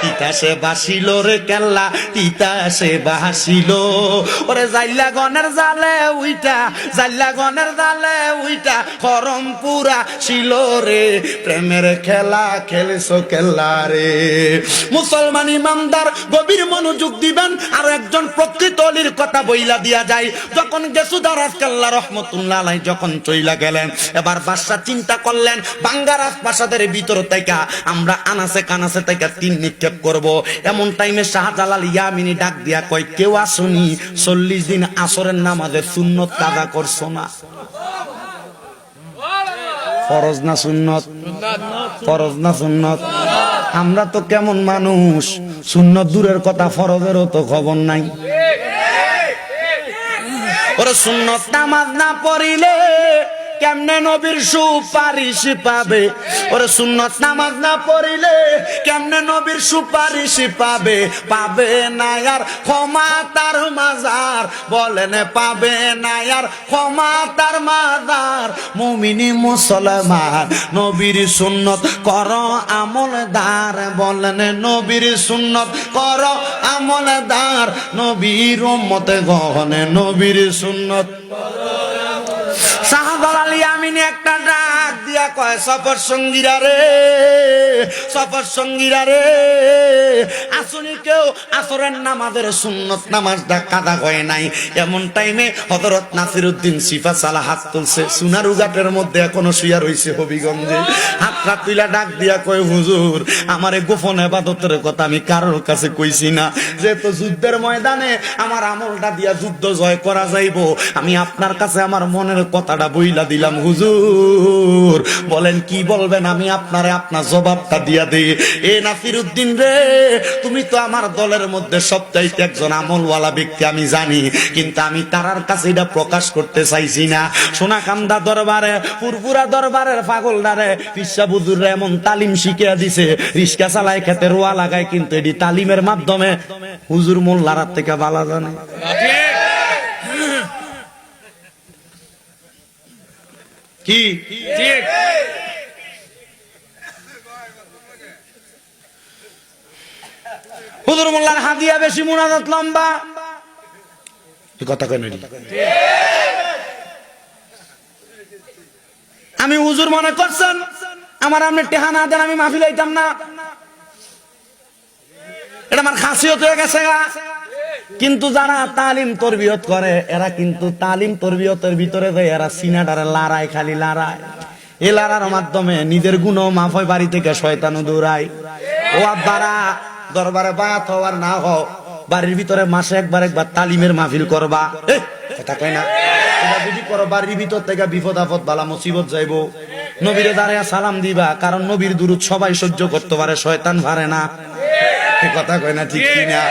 তিতাসে basil রে কেল্লা তিতাসে basil. ওরে জাইলা গনের জালে উইটা, জাইলা গনের জালে উইটা করম পুরা ছিল রে, প্রেমের খেলা খেলছো কেল্লা রে। মুসলমান ইমানদার, গভীর মনোযোগ দিবেন, আর একজন প্রকৃত অলির কথা বইলা দিয়া যায়। যখন গেসুদার কেল্লা রহমতুল্লাহ যখন চইলা গেলেন, এবার বাদশা চিন্তা করলেন বাঙ্গারাজ প্রাসাদের ভিতর থেকে আমরা আনাসে কানাসে থেকে তিন নিক্ষেপ করব। এমন টাইমে শাহজালাল ইয়ামিনী ডাক দিয়া কয়, কেউ আসুনি, চল্লিশ দিন আসরের নামাজের সুন্নত কাজা করছ না? ফরজ না সুন্নত? ফরজ না সুন্নত? আমরা তো কেমন মানুষ, সুন্নত দূরের কথা ফরজেরও তো খবর নাই। ওরে সুন্নত নামাজ না পড়িলে কেমনে নবীর সুপারিশ পাবে? ওরে সুন্নত নামাজ না পড়িলে কেমনে নবীর সুপারিশ পাবে? পাবে না আর ক্ষমা তার মাজার। বলেন, পাবে না আর ক্ষমা তার মাজার। মুমিনি মুসলমান, নবীর সুন্নত কর আমলদার। বলেন, নবীর সুন্নত কর আমলদার। নবীর মতে গহনে নবীর সুন্নত ইয়ামিনী একটা ডাক দিয়া কয় সফর সঙ্গীরা রে। সফর সঙ্গীরা রে। আসুনি কেউ আসরের নামাজের সুন্নত নামাজটা কাদা হয় নাই। এমন টাইমে হযরত নাসিরউদ্দিন সিফা সালা হাত তুলছে। সোনারু ঘাটের মধ্যে এখনও শুয়া রইছে হবিগঞ্জে। হাতটা তুইলা ডাক দিয়া কয়, হুজুর, আমারে গোপন এবাদতের কথা আমি কারোর কাছে কইছি না। যেহেতু যুদ্ধের ময়দানে আমার আমলটা দিয়া যুদ্ধ জয় করা যাইব, আমি আপনার কাছে আমার মনের কথাটা বইলা দিলাম। হুজুর, বলেন কি বলবেন? আমি আপনারে আপনার জবাবটা দিয়া দিই এ নাসির উদ্দিন রে তুমি তো আমার দলের মধ্যে সবচাইতে একজন আমলওয়ালা ব্যক্তি আমি জানি। কিন্তু আমি তারার কাছে এটা প্রকাশ করতে চাইছি না। সোনাকান্দা দরবারে পুরপুরা দরবারের পাগলদারে পিসা বুজুর এমন তালিম শিখিয়া দিছে। রিস্কা চালায় খেতে রোয়া লাগায় কিন্তু এটি তালিমের মাধ্যমে হুজুর মোল্লার থেকে বালা জানে। কি? ঠিক। হুজুর মোল্লার হাদিয়া বেশি মুনাজাত লম্বা। কথা কেন আমি হুজুর মনে করছেন, আমার আপনি টেহা না দেন, আমি মাফি লইতাম না। এটা আমার খাসিয়ত হয়ে গেছে গা। কিন্তু যারা তালিম তরবিয়ত করে, এরা কিন্তু তালিম তরবিয়তের ভিতরে যায় এরা সিনাটারে লড়ায় খালি লড়ায় এ লড়ার মাধ্যমে নিজের গুণ মাফ হয়, বাড়ি থেকে শয়তানু দৌড়ায় ও আব্বারা দরবারে বায়াত হওয়ার না হও, বাড়ির ভিতরে মাসে একবার একবার তালিমের মাহফিল করবা। কথা কয় না? যদি করো, বাড়ির ভিতর থেকে বিপদ আপদ, বালা মুসিবত যাইব। নবীরে দাঁড়িয়ে সালাম দিবা, কারণ নবীর দূরত সবাই সহ্য করতে পারে, শয়তান পারে না। কথা কয় না, ঠিক কিনা?